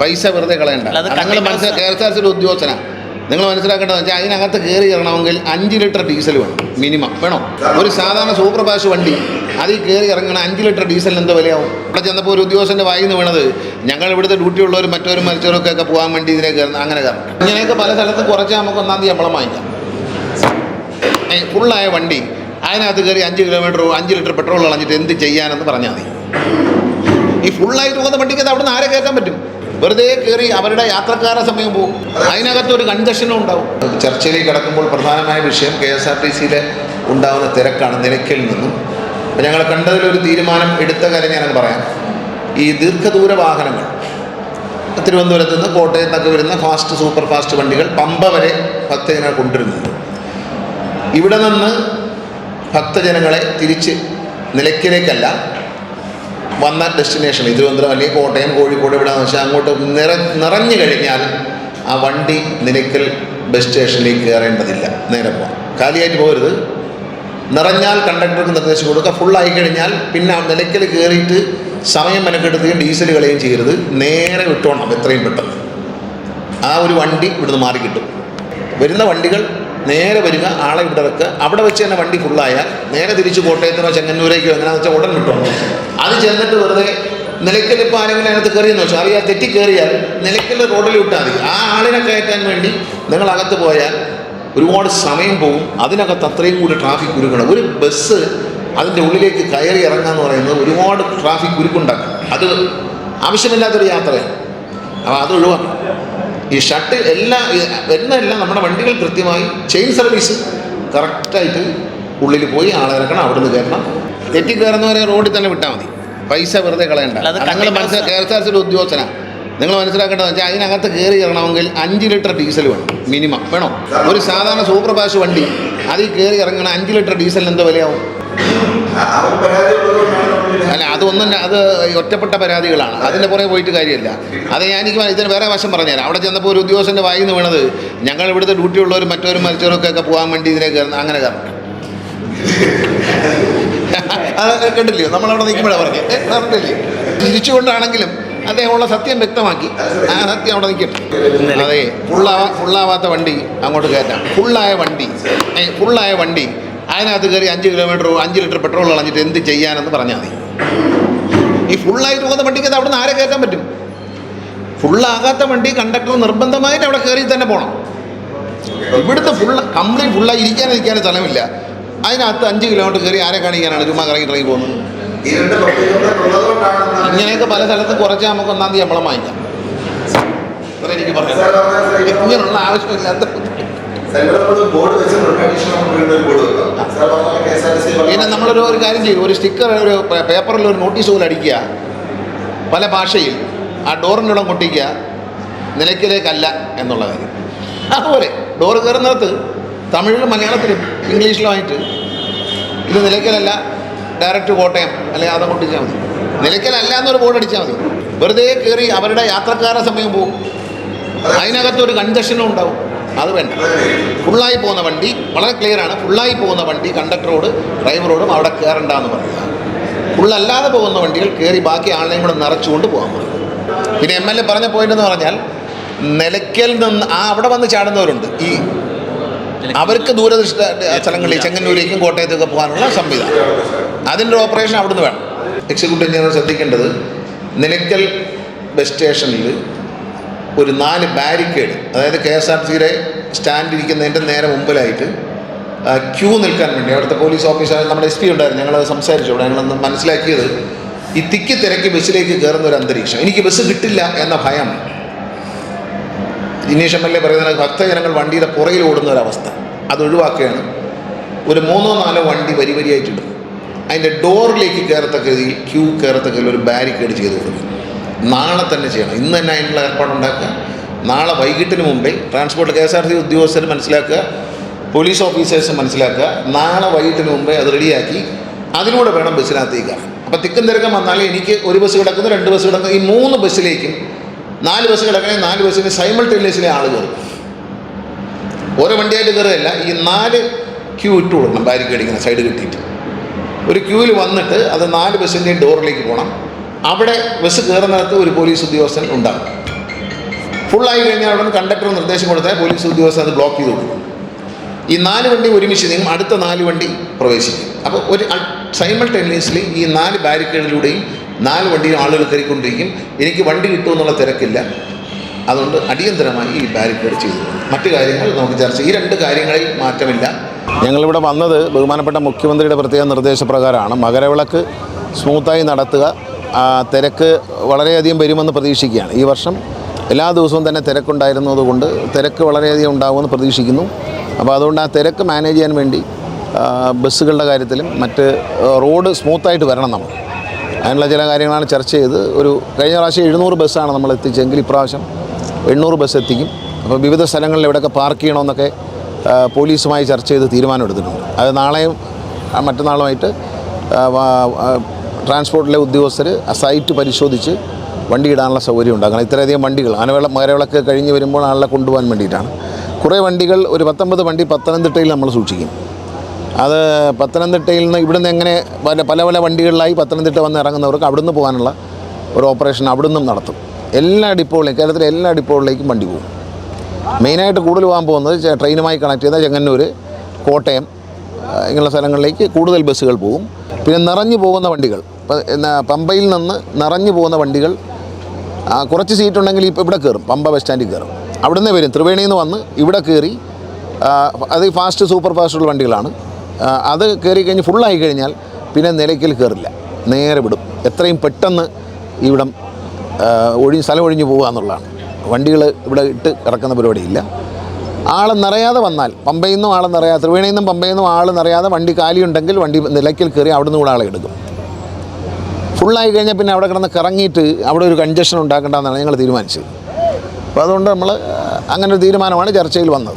പൈസ വെറുതെ കളയണ്ട. നിങ്ങൾ മനസ്സിൽ കെ എസ് ആർ ഉദ്യോഗസ്ഥനാണ് നിങ്ങൾ മനസ്സിലാക്കേണ്ടത് വെച്ചാൽ അതിനകത്ത് കയറി ഇറങ്ങണമെങ്കിൽ അഞ്ച് ലിറ്റർ ഡീസൽ വേണം മിനിമം. വേണോ? ഒരു സാധാരണ സൂപ്പർ ഫാസ്റ്റ് വണ്ടി അതിൽ കയറി ഇറങ്ങണ അഞ്ച് ലിറ്റർ ഡീസലിന് എന്ത് വിലയാവും. ഇവിടെ ചെന്നപ്പോൾ ഒരു ഉദ്യോഗസ്ഥന്റെ വായിൽ നിന്ന് വീണത് ഞങ്ങൾ ഇവിടുത്തെ ഡ്യൂട്ടി ഉള്ളവരും മറ്റവരും മരിച്ചവരൊക്കെ ഒക്കെ പോകാൻ വേണ്ടി ഇതിനെ കയറുന്നത് അങ്ങനെ കയറണം ഇങ്ങനെയൊക്കെ പല സ്ഥലത്ത് കുറച്ച് നമുക്ക് ഒന്നാം തീയതി ശമ്പളം വാങ്ങിക്കാം. ഫുള്ളായ വണ്ടി അതിനകത്ത് കയറി അഞ്ച് കിലോമീറ്റർ അഞ്ച് ലിറ്റർ പെട്രോൾ കളഞ്ഞിട്ട് എന്ത് ചെയ്യാനെന്ന് പറഞ്ഞാൽ മതി. ഈ ഫുള്ളായിട്ട് പോകുന്ന വണ്ടിക്ക് അവിടെ നിന്ന് ആരെ കയറ്റാൻ പറ്റും? വെറുതെ കയറി അവരുടെ യാത്രക്കാരെ സമയം പോകും. അതിനകത്ത് ഒരു കൺജഷനും ഉണ്ടാവും. ചർച്ചയിലേക്ക് കടക്കുമ്പോൾ പ്രധാനമായ വിഷയം കെ എസ് ആർ ടി സിയിലെ ഉണ്ടാകുന്ന തിരക്കാണ് നിലയ്ക്കൽ നിന്നും. അപ്പം ഞങ്ങൾ കണ്ടതിലൊരു തീരുമാനം എടുത്ത കാര്യം ഞാനത് പറയാം. ഈ ദീർഘദൂര വാഹനങ്ങൾ തിരുവനന്തപുരത്ത് നിന്ന് കോട്ടയത്ത് നിന്നൊക്കെ വരുന്ന ഫാസ്റ്റ് സൂപ്പർ ഫാസ്റ്റ് വണ്ടികൾ പമ്പ വരെ ഭക്തജനങ്ങൾ കൊണ്ടുവരുന്നുണ്ട് ഇവിടെ നിന്ന് ഭക്തജനങ്ങളെ തിരിച്ച് നിലയ്ക്കലേക്കല്ല വന്ന ഡെസ്റ്റിനേഷൻ തിരുവനന്തപുരം അല്ലെങ്കിൽ കോട്ടയം കോഴിക്കോട് എവിടെയാണെന്ന് വെച്ചാൽ അങ്ങോട്ട് നിറ നിറഞ്ഞു കഴിഞ്ഞാൽ ആ വണ്ടി നിലയ്ക്കൽ ബസ് സ്റ്റേഷനിലേക്ക് കയറേണ്ടതില്ല. നേരെ പോകാം കാലിയായിട്ട് പോകരുത്. നിറഞ്ഞാൽ കണ്ടക്ടർക്ക് നിർദ്ദേശം കൊടുക്കുക. ഫുള്ളായി കഴിഞ്ഞാൽ പിന്നെ ആ നിലയ്ക്കൽ കയറിയിട്ട് സമയം മെനക്കെടുത്തുകയും ഡീസൽ കളയുകയും ചെയ്യരുത്. നേരെ വിട്ടോണം എത്രയും പെട്ടെന്ന്. ആ ഒരു വണ്ടി ഇവിടുന്ന് മാറി കിട്ടും. വരുന്ന വണ്ടികൾ നേരെ വരിക ആളെ ഇവിടെ വെക്കുക അവിടെ വെച്ച് തന്നെ വണ്ടി ഫുള്ളായാൽ നേരെ തിരിച്ച് കോട്ടയത്തിനോ ചെങ്ങന്നൂരേക്കോ എങ്ങനെയാണെന്ന് വെച്ചാൽ ഉടൻ കിട്ടും. അത് ചെന്നിട്ട് വെറുതെ നിലയ്ക്കൽ ഇപ്പോൾ ആരെങ്കിലും അതിനകത്ത് കയറിയെന്ന് വെച്ചാൽ അറിയാൻ തെറ്റി കയറിയാൽ നിലയ്ക്കൽ റോഡിൽ വിട്ടാൽ മതി. ആ ആളിനെ കയറ്റാൻ വേണ്ടി നിങ്ങൾ അകത്ത് പോയാൽ ഒരുപാട് സമയം പോകും അതിനകത്ത് അത്രയും കൂടി ട്രാഫിക് കുരുക്കണം ഒരു ബസ് അതിന്റെ ഉള്ളിലേക്ക് കയറി ഇറങ്ങുക എന്ന് പറയുന്നത് ഒരുപാട് ട്രാഫിക് കുരുക്കുണ്ടാക്കും. അത് ആവശ്യമില്ലാത്തൊരു യാത്രയാണ്. അപ്പോൾ അത് ഒഴിവാക്കണം. ഈ ഷട്ടിൽ എല്ലാ എന്നെല്ലാം നമ്മുടെ വണ്ടികൾ കൃത്യമായി ചെയിൻ സർവീസ് കറക്റ്റായിട്ട് ഉള്ളിൽ പോയി ആളെ ഇറക്കണം അവിടെ നിന്ന് കയറണം. തെറ്റി കയറുന്നവരെ റോഡിൽ തന്നെ വിട്ടാൽ മതി. പൈസ വെറുതെ കളയണ്ട. നിങ്ങൾ മനസ്സിൽ കെ എസ് ആർ സിയുടെ ഉദ്യോഗസ്ഥന. നിങ്ങൾ മനസ്സിലാക്കേണ്ടത് വെച്ചാൽ അതിനകത്ത് കയറി ഇറങ്ങണമെങ്കിൽ അഞ്ച് ലിറ്റർ ഡീസൽ വേണം മിനിമം. വേണോ? ഒരു സാധാരണ സൂപ്പർ ഫാസ്റ്റ് വണ്ടി അതിൽ കയറി ഇറങ്ങണം അഞ്ച് ലിറ്റർ ഡീസലിന് എന്തോ വിലയാവും? അല്ല അതൊന്നും അത് ഒറ്റപ്പെട്ട പരാതികളാണ്. അതിന്റെ പുറകെ പോയിട്ട് കാര്യമില്ല. അത് ഞാൻ എനിക്ക് ഇതിന് വേറെ വശം പറഞ്ഞുതരാം. അവിടെ ചെന്നപ്പോൾ ഒരു ഉദ്യോഗസ്ഥന്റെ വായിൽ നിന്ന് വീണത്. ഞങ്ങൾ ഇവിടുത്തെ ഡ്യൂട്ടി ഉള്ളവരും മറ്റവരും മരിച്ചവരൊക്കെ ഒക്കെ പോകാൻ വേണ്ടി ഇതിനെ കയറുന്ന അങ്ങനെ കയറണം. അത് കണ്ടില്ലയോ നമ്മളവിടെ നിൽക്കുമ്പോഴാണ് പറഞ്ഞത് കണ്ടില്ലേ? തിരിച്ചുകൊണ്ടാണെങ്കിലും അദ്ദേഹമുള്ള സത്യം വ്യക്തമാക്കി. ആ സത്യം അവിടെ നിൽക്കട്ടെ. അതെ ഫുള്ളാവാ ഫുള്ളാവാത്ത വണ്ടി അങ്ങോട്ട് കയറ്റാം. ഫുള്ളായ വണ്ടി. ഫുള്ളായ വണ്ടി. അതിനകത്ത് കയറി അഞ്ച് കിലോമീറ്റർ അഞ്ച് ലിറ്റർ പെട്രോൾ കളഞ്ഞിട്ട് എന്ത് ചെയ്യാനെന്ന് പറഞ്ഞാൽ മതി. ഈ ഫുള്ളായിട്ട് പോകുന്ന വണ്ടിക്ക് അത് അവിടെ നിന്ന് ആരെ കയറ്റാൻ പറ്റും? ഫുള്ളാകാത്ത വണ്ടി കണ്ടക്ടർ നിർബന്ധമായിട്ട് അവിടെ കയറി തന്നെ പോകണം ഇവിടുത്തെ ഫുൾ കംപ്ലീറ്റ് ഫുള്ളായി ഇരിക്കാനും ഇരിക്കാനും സ്ഥലമില്ല. അതിനകത്ത് അഞ്ച് കിലോമീറ്റർ കയറി ആരെ കാണിക്കാനാണ്? ചുമ്മാ കറങ്ങി ഇറങ്ങി പോകുന്നത്. ഇങ്ങനെയൊക്കെ പല സ്ഥലത്തും കുറച്ച് നമുക്ക് ഒന്നാം തീയതി ശമ്പളം വാങ്ങിക്കാം. എനിക്ക് പറയാം ഇങ്ങനെയുള്ള ആവശ്യമില്ലാത്ത നമ്മൾ ബോർഡ് വെച്ചിട്ടുണ്ട് അഡീഷണൽ നമുക്ക് വീണ്ടും ഒരു ബോർഡ് വെക്കാം. സാർ പറഞ്ഞ K S R T C പിന്നെ നമ്മളൊരു ഒരു കാര്യം ചെയ്യും. ഒരു സ്റ്റിക്കർ ഒരു പേപ്പറിൽ ഒരു നോട്ടീസ് പോലെ അടിക്കുക. പല ഭാഷയിൽ ആ ഡോറിനിടം കൊട്ടിക്കുക നിലയ്ക്കിലേക്കല്ല എന്നുള്ള കാര്യം. അതുപോലെ ഡോറ് കയറുന്നിടത്ത് തമിഴിലും മലയാളത്തിലും ഇംഗ്ലീഷിലും ആയിട്ട് ഇത് നിലയ്ക്കലല്ല ഡയറക്റ്റ് കോട്ടയം അല്ലെങ്കിൽ അതെ കൊട്ടിച്ചാൽ മതി. നിലയ്ക്കലല്ല എന്നൊരു ബോർഡ് അടിച്ചാൽ മതി. വെറുതെ കയറി അവരുടെ യാത്രക്കാരുടെ സമയം പോകും അതിനകത്തൊരു കൺജക്ഷനും ഉണ്ടാവും. അത് വേണ്ട. ഫുള്ളായി പോകുന്ന വണ്ടി വളരെ ക്ലിയർ ആണ്. ഫുള്ളായി പോകുന്ന വണ്ടി കണ്ടക്ടറോട് ഡ്രൈവറോടും അവിടെ കയറണ്ട എന്ന് പറയുക ഫുള്ളല്ലാതെ പോകുന്ന വണ്ടികൾ കയറി ബാക്കി ആളിനെയും കൂടെ നിറച്ചുകൊണ്ട് പോകാൻ പറയും. പിന്നെ എം എൽ എ പറഞ്ഞ പോയിന്റ് എന്ന് പറഞ്ഞാൽ നിലയ്ക്കൽ നിന്ന് ആ അവിടെ വന്ന് ചാടുന്നവരുണ്ട്. ഈ അവർക്ക് ദൂരദൃഷ്ട സ്ഥലങ്ങളിൽ ചെങ്ങന്നൂരേക്കും കോട്ടയത്തേക്ക് പോകാനുള്ള സംവിധാനം. അതിന്റെ ഓപ്പറേഷൻ അവിടുന്ന് വേണം. എക്സിക്യൂട്ടീവ് എഞ്ചിനീയർ ശ്രദ്ധിക്കേണ്ടത് നിലയ്ക്കൽ ബസ് സ്റ്റേഷനിൽ ഒരു നാല് ബാരിക്കേഡ് അതായത് കെ എസ് ആർ സിയുടെ സ്റ്റാൻഡ് ഇരിക്കുന്നതിന്റെ നേരെ മുമ്പിലായിട്ട് ക്യൂ നിൽക്കാൻ വേണ്ടി അവിടുത്തെ പോലീസ് ഓഫീസർ നമ്മുടെ എസ് പി ഉണ്ടായിരുന്നു ഞങ്ങളത് സംസാരിച്ചു. അവിടെ ഞങ്ങളൊന്ന് മനസ്സിലാക്കിയത് ഈ തിക്കി തിരക്കി ബസ്സിലേക്ക് കയറുന്ന ഒരു അന്തരീക്ഷം. എനിക്ക് ബസ് കിട്ടില്ല എന്ന ഭയം. ദിനേശ് എം എൽ എ പറയുന്നത് ഭക്തജനങ്ങൾ വണ്ടിയുടെ പുറകിൽ ഓടുന്ന ഒരവസ്ഥ അത് ഒഴിവാക്കുകയാണ്. ഒരു മൂന്നോ നാലോ വണ്ടി വരി വരിയായിട്ടുണ്ട്. അതിന്റെ ഡോറിലേക്ക് കയറത്തക്ക രീതിയിൽ ക്യൂ കയറത്തക്ക ഒരു ബാരിക്കേഡ് ചെയ്ത് കൊടുക്കും നാളെ തന്നെ ചെയ്യണം. ഇന്ന് തന്നെ അതിനുള്ള ഏർപ്പാടുണ്ടാക്കുക നാളെ വൈകിട്ടിന് മുമ്പേ transport K S R T ഉദ്യോഗസ്ഥർ മനസ്സിലാക്കുക. പോലീസ് ഓഫീസേഴ്സ് മനസ്സിലാക്കുക. നാളെ വൈകിട്ടിന് മുമ്പേ അത് റെഡിയാക്കി അതിലൂടെ വേണം ബസ്സിനകത്തേക്ക് അപ്പോൾ തിക്കും തിരക്കം വന്നാൽ എനിക്ക് ഒരു ബസ് കിടക്കുന്നു രണ്ട് ബസ് കിടക്കുന്നു. ഈ മൂന്ന് ബസ്സിലേക്കും നാല് ബസ് കിടക്കണേ നാല് ബസ്സിന് സൈമൾട്ടേനിയസിലെ ആൾ കയറും. ഓരോ വണ്ടിയായിട്ട് കയറുകയല്ല ഈ നാല് ക്യൂ ഇട്ട് കൊടുക്കണം ബാരിക്കേഡിങ്ങനെ സൈഡ് കിട്ടിയിട്ട്. ഒരു ക്യൂവിൽ വന്നിട്ട് അത് നാല് ബസ്സിന്റെയും ഡോറിലേക്ക് പോകണം അവിടെ ബസ് കയറുന്നിടത്ത് ഒരു പോലീസ് ഉദ്യോഗസ്ഥൻ ഉണ്ടാകും. ഫുള്ളായി കഴിഞ്ഞാൽ അവിടെ നിന്ന് കണ്ടക്ടർ നിർദ്ദേശം കൊടുത്താൽ പോലീസ് ഉദ്യോഗസ്ഥൻ അത് ബ്ലോക്ക് ചെയ്ത് കൊടുക്കും. ഈ നാല് വണ്ടി ഒരുമിച്ച് നീങ്ങും അടുത്ത നാല് വണ്ടി പ്രവേശിക്കും. അപ്പോൾ ഒരു സൈമൾട്ടേനിയസ്ലി ഈ നാല് ബാരിക്കേഡിലൂടെയും നാല് വണ്ടിയും ആളുകൾ കയറിക്കൊണ്ടിരിക്കും. എനിക്ക് വണ്ടി കിട്ടുമെന്നുള്ള തിരക്കില്ല. അതുകൊണ്ട് അടിയന്തരമായി ഈ ബാരിക്കേഡ് ചെയ്തു മറ്റു കാര്യങ്ങൾ നമുക്ക് ചർച്ച ഈ രണ്ട് കാര്യങ്ങളിൽ മാറ്റമില്ല. ഞങ്ങളിവിടെ വന്നത് ബഹുമാനപ്പെട്ട മുഖ്യമന്ത്രിയുടെ പ്രത്യേക നിർദ്ദേശപ്രകാരമാണ്. മകരവിളക്ക് സ്മൂത്തായി നടത്തുക. തിരക്ക് വളരെയധികം വരുമെന്ന് പ്രതീക്ഷിക്കുകയാണ്. ഈ വർഷം എല്ലാ ദിവസവും തന്നെ തിരക്കുണ്ടായിരുന്നതുകൊണ്ട് തിരക്ക് വളരെയധികം ഉണ്ടാകുമെന്ന് പ്രതീക്ഷിക്കുന്നു. അപ്പോൾ അതുകൊണ്ട് ആ തിരക്ക് മാനേജ് ചെയ്യാൻ വേണ്ടി ബസ്സുകളുടെ കാര്യത്തിലും മറ്റ് റോഡ് സ്മൂത്തായിട്ട് വരണം നമ്മൾ. അതിനുള്ള ചില കാര്യങ്ങളാണ് ചർച്ച ചെയ്ത്. ഒരു കഴിഞ്ഞ പ്രാവശ്യം എഴുന്നൂറ് ബസ്സാണ് നമ്മൾ എത്തിച്ചെങ്കിൽ ഇപ്രാവശ്യം എണ്ണൂറ് ബസ് എത്തിക്കും. അപ്പോൾ വിവിധ സ്ഥലങ്ങളിൽ എവിടെയൊക്കെ പാർക്ക് ചെയ്യണമെന്നൊക്കെ പോലീസുമായി ചർച്ച ചെയ്ത് തീരുമാനമെടുത്തിട്ടുണ്ട്. അത് നാളെയും മറ്റന്നാളുമായിട്ട് ട്രാൻസ്പോർട്ടിലെ ഉദ്യോഗസ്ഥർ സൈറ്റ് പരിശോധിച്ച് വണ്ടി ഇടാനുള്ള സൗകര്യം ഉണ്ടാക്കണം ഇത്രയധികം വണ്ടികൾ ആനവിള മകരവിളക്ക് കഴിഞ്ഞ് വരുമ്പോൾ ആളെ കൊണ്ടുപോകാൻ വേണ്ടിയിട്ടാണ്. കുറേ വണ്ടികൾ ഒരു പത്തൊമ്പത് വണ്ടി പത്തനംതിട്ടയിൽ നമ്മൾ സൂക്ഷിക്കും. അത് പത്തനംതിട്ടയിൽ നിന്ന് ഇവിടുന്ന് എങ്ങനെ പല പല പല വണ്ടികളിലായി പത്തനംതിട്ട വന്ന് ഇറങ്ങുന്നവർക്ക് അവിടുന്ന് പോകാനുള്ള ഒരു ഓപ്പറേഷൻ അവിടുന്നും നടത്തും. എല്ലാ ഡിപ്പോകളിലേക്കും കേരളത്തിലെ എല്ലാ ഡിപ്പോകളിലേക്കും വണ്ടി പോകും. മെയിനായിട്ട് കൂടുതൽ പോകാൻ പോകുന്നത് ട്രെയിനുമായി കണക്ട് ചെയ്ത ചെങ്ങന്നൂർ കോട്ടയം ഇങ്ങനെയുള്ള സ്ഥലങ്ങളിലേക്ക് കൂടുതൽ ബസ്സുകൾ പോകും. പിന്നെ നിറഞ്ഞു പോകുന്ന വണ്ടികൾ പമ്പയിൽ നിന്ന് നിറഞ്ഞു പോകുന്ന വണ്ടികൾ കുറച്ച് സീറ്റുണ്ടെങ്കിൽ ഇപ്പോൾ ഇവിടെ കയറും പമ്പ ബസ് സ്റ്റാൻഡിൽ കയറും അവിടെ നിന്ന് വരും. ത്രിവേണിയിൽ നിന്ന് വന്ന് ഇവിടെ കയറി അത് ഫാസ്റ്റ് സൂപ്പർ ഫാസ്റ്റുള്ള വണ്ടികളാണ്. അത് കയറി കഴിഞ്ഞ് ഫുള്ളായി കഴിഞ്ഞാൽ പിന്നെ നിലയ്ക്കൽ കയറില്ല നേരെ വിടും. എത്രയും പെട്ടെന്ന് ഇവിടം ഒഴി സ്ഥലം ഒഴിഞ്ഞു പോകുക എന്നുള്ളതാണ്. വണ്ടികൾ ഇവിടെ ഇട്ട് കിടക്കുന്ന പരിപാടിയില്ല. ആൾ നിറയാതെ വന്നാൽ പമ്പയിൽ നിന്നും ആൾ നിറയാതെ ത്രിവേണിയിൽ നിന്നും പമ്പയിൽ നിന്നും ആൾ നിറയാതെ വണ്ടി കാലിയുണ്ടെങ്കിൽ വണ്ടി നിലയ്ക്കൽ കയറി അവിടെ നിന്ന് കൂടെ ആളെ എടുക്കും. ഫുള്ളായി കഴിഞ്ഞാൽ പിന്നെ അവിടെ കിടന്ന് കറങ്ങിയിട്ട് അവിടെ ഒരു കൺജഷൻ ഉണ്ടാക്കേണ്ടതെന്നാണ് ഞങ്ങൾ തീരുമാനിച്ചത്. അപ്പോൾ അതുകൊണ്ട് നമ്മൾ അങ്ങനെ ഒരു തീരുമാനമാണ് ചർച്ചയിൽ വന്നത്.